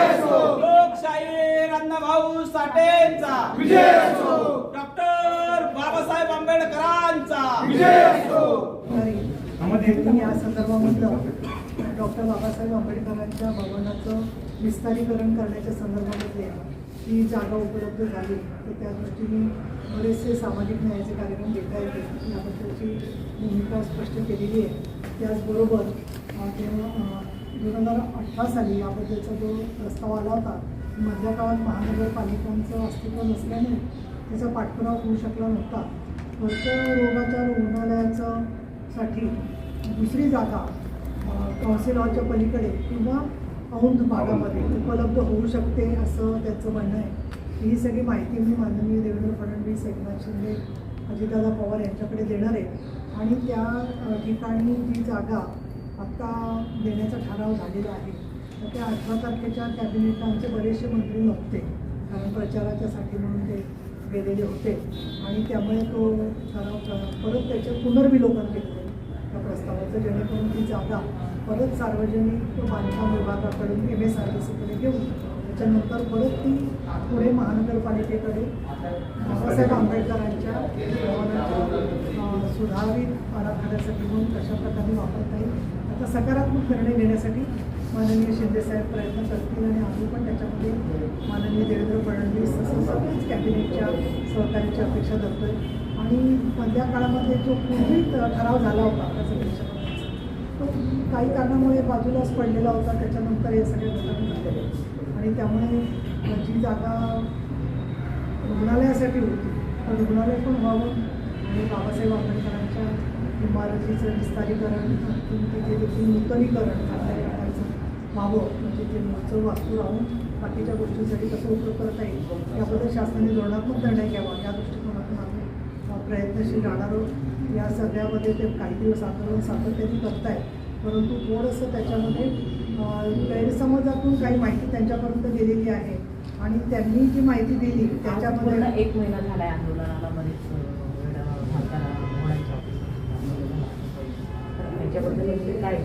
विजय असो लोकशाही अण्णाभाऊ साठेंचा. विजय असो डॉक्टर बाबासाहेब आंबेडकरांचा. विजय असो तरी या संदर्भामधलं डॉक्टर बाबासाहेब आंबेडकरांच्या भवनाचं विस्तारीकरण करण्याच्या संदर्भामध्ये ही जागा उपलब्ध झाली. तर त्या दृष्टीने बरेचसे सामाजिक न्यायाचे कार्यक्रम घेता येतील. याबद्दलची भूमिका स्पष्ट केलेली आहे. त्याचबरोबर दोन हजार अठरा साली याबद्दलचा जो प्रस्ताव आला होता मधल्या काळात महानगरपालिकांचं अस्तित्व नसल्याने त्याचा पाठपुरावा होऊ शकला नव्हता. कर्करोगाच्या रुग्णालयाचं साठी दुसरी जागा तहसील हॉलच्या पलीकडे किंवा औंध भागामध्ये उपलब्ध होऊ शकते असं त्याचं म्हणणं आहे. ही सगळी माहिती मी माननीय देवेंद्र फडणवीस एकनाथ शिंदे अजितदादा पवार यांच्याकडे देणार आहे. आणि त्या ठिकाणी जी जागा आत्ता देण्याचा ठराव झालेला आहे. तर त्या अठरा तारखेच्या कॅबिनेटला आमचे बरेचसे मंत्री नव्हते. कारण प्रचाराच्यासाठी म्हणून ते गेलेले होते. आणि त्यामुळे तो ठराव परत त्याचे पुनर्विलोकन केलं जाईल त्या प्रस्तावाचं जेणेकरून ती जागा परत सार्वजनिक बांधकाम विभागाकडून एम एस आर टी सीकडे घेऊन त्याच्यानंतर परत ती पुढे महानगरपालिकेकडे बाबासाहेब आंबेडकरांच्या भवनाच्या सुधारित आराखड्यासाठी म्हणून कशा प्रकारे वापरता येईल तर सकारात्मक निर्णय घेण्यासाठी माननीय शिंदेसाहेब प्रयत्न करतील आणि आम्ही पण त्याच्यामध्ये माननीय देवेंद्र फडणवीस तसं सगळ्याच कॅबिनेटच्या सहकार्याची अपेक्षा धरतोय. आणि मधल्या काळामध्ये जो पूर्वी ठराव झाला होता त्याचं तो काही कारणामुळे बाजूलाच पडलेला होता. त्याच्यानंतर हे सगळे घटना झालेले आणि त्यामुळे जी जागा रुग्णालयासाठी होती. तर रुग्णालय पण व्हावं आणि बाबासाहेब आंबेडकरांच्या इमारतीचं विस्तारीकरण तिथे देखील नूतनीकरण प्रकारचं व्हावं म्हणजे ते मूळचं वास्तू राहून बाकीच्या गोष्टींसाठी कसं उपयोग करता येईल याबद्दल शासनाने धोरणात्मक निर्णय घ्यावा या दृष्टिकोनातून आम्ही प्रयत्नशील राहणार आहोत. या सगळ्यामध्ये ते काही दिवस आंदोलन सातत्याने करतायत परंतु थोडंसं त्याच्यामध्ये गैरसमजातून काही माहिती त्यांच्यापर्यंत गेलेली आहे. आणि त्यांनी जी माहिती दिली त्याच्यामध्ये एक महिना झालाय आंदोलनाला बरेच त्याच्याबद्दल नेमकी काय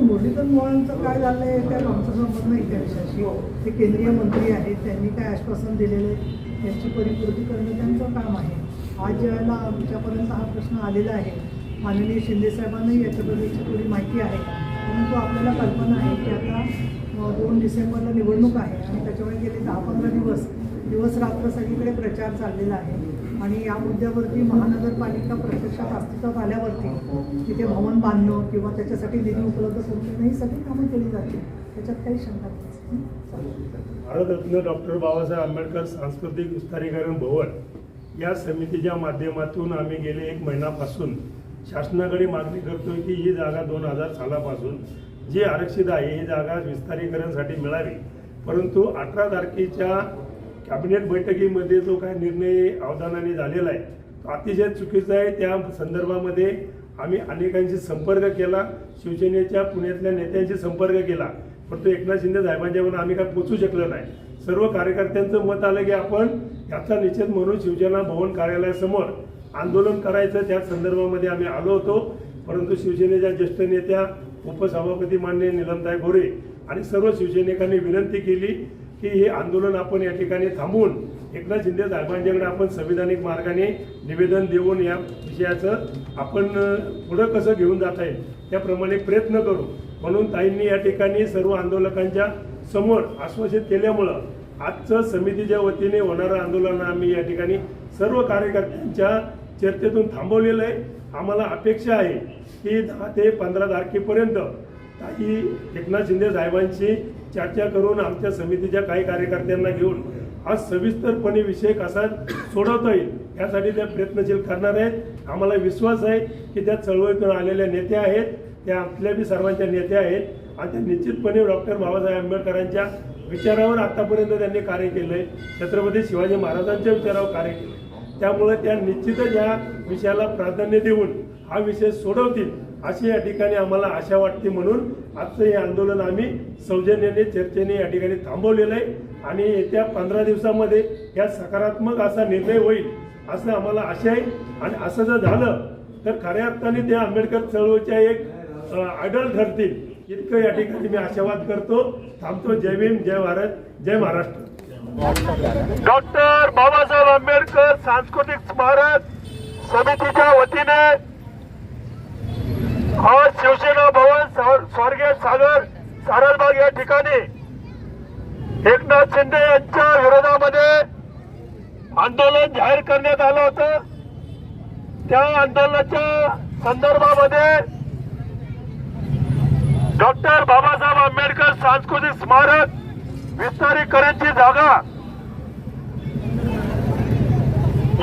मुरलीधर मोहनचं काय झालं आहे त्या आमचा संबंध नाही त्या हो, ते केंद्रीय मंत्री आहेत त्यांनी काय आश्वासन दिलेलं आहे त्याची परिपूर्ती करणं त्यांचं काम आहे. आज ज्यावेळेला आमच्यापर्यंत हा प्रश्न आलेला आहे. माननीय शिंदेसाहेबांनाही याच्याबद्दलची थोडी माहिती आहे. परंतु आपल्याला कल्पना आहे की आता दोन डिसेंबरला निवडणूक आहे आणि त्याच्यामुळे गेले दहा पंधरा दिवस दिवस रात्र सगळीकडे प्रचार चाललेला आहे. आणि या मुद्द्यावरती महानगरपालिका प्रत्यक्षात अस्तित्वात आल्यावरती तिथे भवन बांधणं किंवा त्याच्यासाठी निधी उपलब्ध करून देणं ही सगळी कामं केली जातील. त्याच्यात काही शंका नाही. भारतरत्न डॉक्टर बाबासाहेब आंबेडकर सांस्कृतिक विस्तारीकरण भवन या समितीच्या माध्यमातून आम्ही गेले एक महिन्यापासून. शासनाकडे मागणी करतोय की ही जागा दोन हजार सालापासून जी आरक्षित आहे ही जागा विस्तारीकरणासाठी मिळावी. परंतु अठरा तारखेच्या कॅबिनेट बैठकीमध्ये जो काय निर्णय अवधानाने झालेला आहे तो अतिशय चुकीचा आहे. त्या संदर्भामध्ये आम्ही अनेकांशी संपर्क केला. शिवसेनेच्या पुण्यातल्या नेत्यांशी संपर्क केला. परंतु एकनाथ शिंदे साहेबांच्यावर आम्ही काय पोचू शकलो नाही. सर्व कार्यकर्त्यांचं मत आलं की आपण याचा निषेध म्हणून शिवसेना भवन कार्यालयासमोर आंदोलन करायचं. त्या संदर्भामध्ये आम्ही आलो होतो. परंतु शिवसेनेच्या ज्येष्ठ नेत्या उपसभापती मान्य निलमताई गोरे आणि सर्व शिवसैनिकांनी विनंती केली की हे आंदोलन आपण या ठिकाणी थांबवून एकनाथ शिंदे साहेबांच्याकडे आपण संविधानिक मार्गाने निवेदन देऊन या विषयाचं आपण पुढं कसं घेऊन जाता येईल त्याप्रमाणे प्रयत्न करू. म्हणून ताईंनी या ठिकाणी सर्व आंदोलकांच्या समोर आश्वासित केल्यामुळं आजचं समितीच्या वतीने होणारं आंदोलन आम्ही या ठिकाणी सर्व कार्यकर्त्यांच्या चर्चेतून थांबवलेलं आहे. आम्हाला अपेक्षा आहे की दहा ते पंधरा तारखेपर्यंत ताई एकनाथ शिंदे साहेबांशी चर्चा करून आमच्या समितीच्या काही कार्यकर्त्यांना घेऊन हा सविस्तरपणे विषय कसा सोडवता येईल यासाठी त्या प्रयत्नशील करणार आहेत. आम्हाला विश्वास आहे की त्या चळवळीतून आलेल्या नेत्या आहेत त्या आपल्या बी सर्वांच्या नेत्या आहेत. आणि त्या निश्चितपणे डॉक्टर बाबासाहेब आंबेडकरांच्या विचारावर आतापर्यंत त्यांनी कार्य केलं आहे छत्रपती शिवाजी महाराजांच्या विचारावर कार्य केलं त्यामुळे त्या निश्चितच या विषयाला प्राधान्य देऊन हा विषय सोडवतील. अशी या ठिकाणी आम्हाला आशा वाटते म्हणून आजचं हे आंदोलन आम्ही सौजन्याने चर्चेने या ठिकाणी थांबवलेलं आहे. आणि येत्या पंधरा दिवसामध्ये या सकारात्मक असा निर्णय होईल असं आम्हाला आशा आहे. आणि असं जर झालं तर खऱ्या अर्थाने त्या आंबेडकर चळवळीच्या एक आयडल ठरतील. इतकं या ठिकाणी मी आशावाद करतो. थांबतो. जय भीम जय भारत जय महाराष्ट्र. डॉक्टर बाबासाहेब आंबेडकर सांस्कृतिक स्मारक समितीच्या वतीने शिवसेना भवन स्वर्गीय सागर सारलबाग या ठिकाणी एकनाथ शिंदे यांच्या विरोधामध्ये आंदोलन जाहीर करण्यात आलं होतं. त्या आंदोलनाच्या संदर्भामध्ये डॉक्टर बाबासाहेब आंबेडकर सांस्कृतिक स्मारक विस्तारीकरणची जागा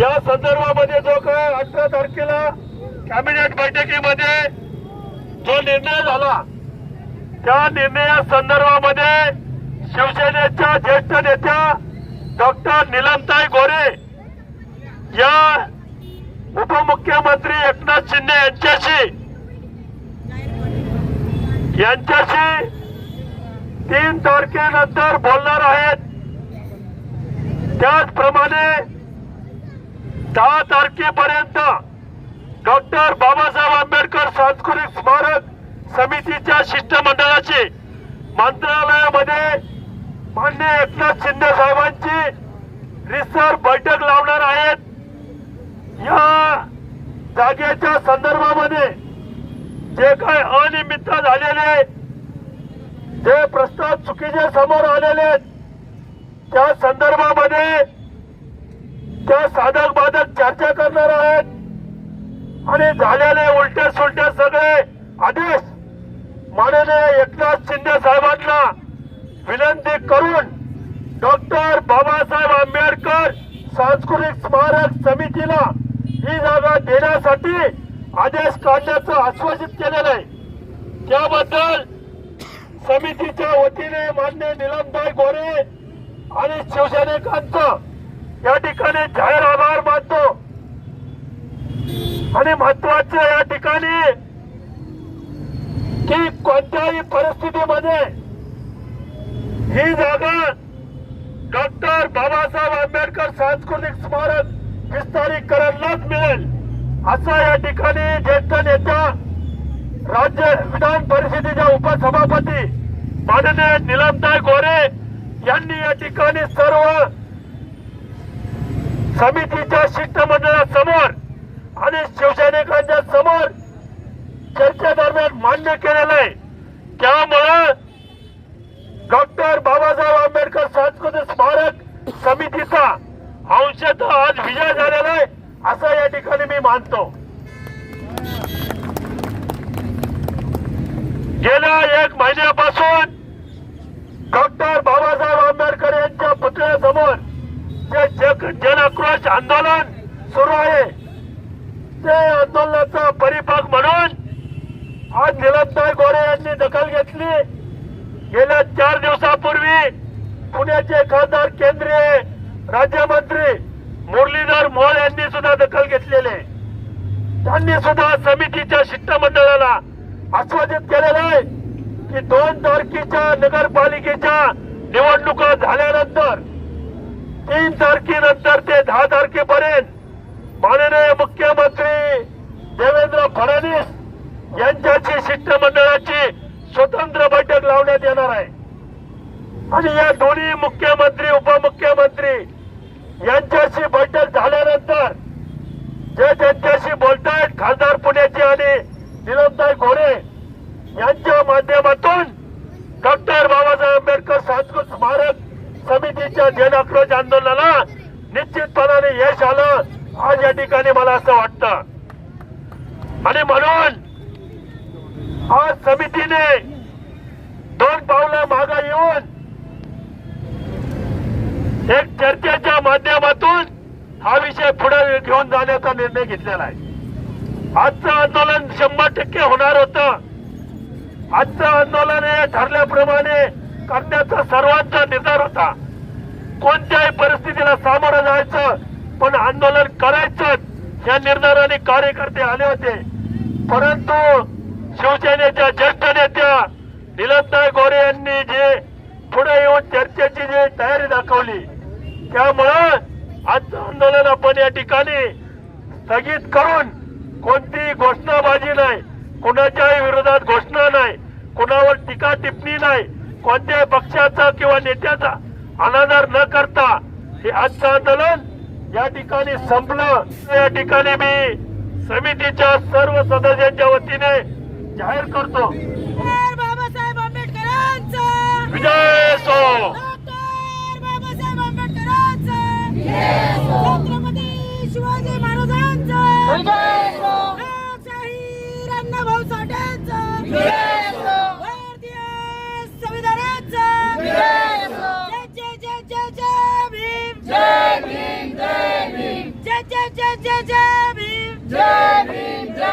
या संदर्भामध्ये जो काय अठरा तारखेला कॅबिनेट बैठकीमध्ये जो निर्णय झाला त्या निर्णया संदर्भामध्ये शिवसेनेच्या ज्येष्ठ नेत्या डॉक्टर निलमताई गोरे या उपमुख्यमंत्री एकनाथ शिंदे यांच्याशी यांच्याशी तीन तारखेनंतर बोलणार आहेत. त्याचप्रमाणे दहा तारखेपर्यंत डॉक्टर बाबासाहेब आंबेडकर सांस्कृतिक स्मारक समितीच्या शिष्टमंडळाची मंत्रालयामध्ये मान्य एकनाथ शिंदे साहेबांची रिसर बैठक लावणार आहेत. या जागेच्या संदर्भामध्ये जे काय अनियमित झालेले जे प्रस्ताव चुकीचे समोर आलेले आहेत त्या संदर्भामध्ये त्या साधक बाधक चर्चा करणार आणि झालेले उलटे सुलटे सगळे आदेश माननीय एकनाथ शिंदे साहेबांना विनंती करून डॉक्टर बाबासाहेब आंबेडकर सांस्कृतिक स्मारक समितीला ही जागा देण्यासाठी आदेश काढण्याचं आश्वासित केलेलं आहे. त्याबद्दल समितीच्या वतीने मान्य निलमभाई गोरे आणि शिवसैनिकांचं या ठिकाणी जाहीर आभार मानतो. आणि महत्वाचं या ठिकाणी की कोणत्याही परिस्थितीमध्ये ही जागा डॉक्टर बाबासाहेब आंबेडकर सांस्कृतिक स्मारक विस्तारीकरणलाच मिळेल असं या ठिकाणी ज्येष्ठ नेत्या राज्य विधान परिषदेच्या उपसभापती माननीय निलमताय गोरे यांनी या ठिकाणी सर्व समितीच्या शिष्टमंडळासमोर आणि शिवसैनिकांच्या समोर चर्चेदरम्यान मान्य केलेलं आहे. त्यामुळं डॉक्टर बाबासाहेब आंबेडकर सांस्कृतिक स्मारक समितीचा अंशतः आज विजय झालेला आहे असं या ठिकाणी मी मानतो. गेल्या एक महिन्यापासून डॉक्टर बाबासाहेब आंबेडकर यांच्या पुतळ्यासमोर जे जन आक्रोश आंदोलन सुरू आहे. आंदोलनाचा परिपाक म्हणून आज निलमताई गोरे यांनी दखल घेतली. गेल्या चार दिवसापूर्वी पुण्याचे खासदार केंद्रीय राज्यमंत्री मुरलीधर मोहोळ यांनी सुद्धा दखल घेतलेले. त्यांनी सुद्धा समितीच्या शिष्टमंडळाला आश्वासित केलेलं आहे की दोन तारखेच्या नगरपालिकेच्या निवडणुका झाल्यानंतर तीन तारखेनंतर ते दहा तारखेपर्यंत माननीय मुख्यमंत्री देवेंद्र फडणवीस यांच्याची शिष्टमंडळाची स्वतंत्र बैठक लावण्यात येणार आहे. आणि या दोन्ही मुख्यमंत्री उपमुख्यमंत्री यांच्याशी बैठक झाल्यानंतर जे त्यांच्याशी बोलतायत खासदार पुण्याचे आणि निलमताई घोडे यांच्या माध्यमातून डॉक्टर बाबासाहेब आंबेडकर सांस्कृतिक स्मारक समितीच्या जनआक्रोश आंदोलनाला निश्चितपणाने यश आलं आज या ठिकाणी मला असं वाटतं. आणि म्हणून आज समितीने दोन पावलं मागा येऊन एक चर्चेच्या माध्यमातून हा विषय पुढे घेऊन जाण्याचा निर्णय घेतलेला आहे. आजचं आंदोलन शंभर टक्के होणार होतं. आजचं आंदोलन हे ठरल्याप्रमाणे करण्याचा सर्वांचा निर्धार होता. कोणत्याही परिस्थितीला सामोरं जायचं पण आंदोलन करायचं या निर्धाराने कार्यकर्ते आले होते. परंतु शिवसेनेच्या ज्येष्ठ नेत्या निलताय गोरे यांनी जे पुढे येऊन चर्चेची जी तयारी दाखवली त्यामुळं आजचं आंदोलन आपण या ठिकाणी स्थगित करून कोणतीही घोषणाबाजी नाही कुणाच्याही विरोधात घोषणा नाही कुणावर टीका टिप्पणी नाही कोणत्याही पक्षाचा किंवा नेत्याचा अनादर न करता हे आजचं आंदोलन या ठिकाणी संपलं. या ठिकाणी मी समितीच्या सर्व सदस्यांच्या वतीने जाहीर करतो. बाबासाहेब आंबेडकरांचा विजय सो! जय भीम जय भीम जय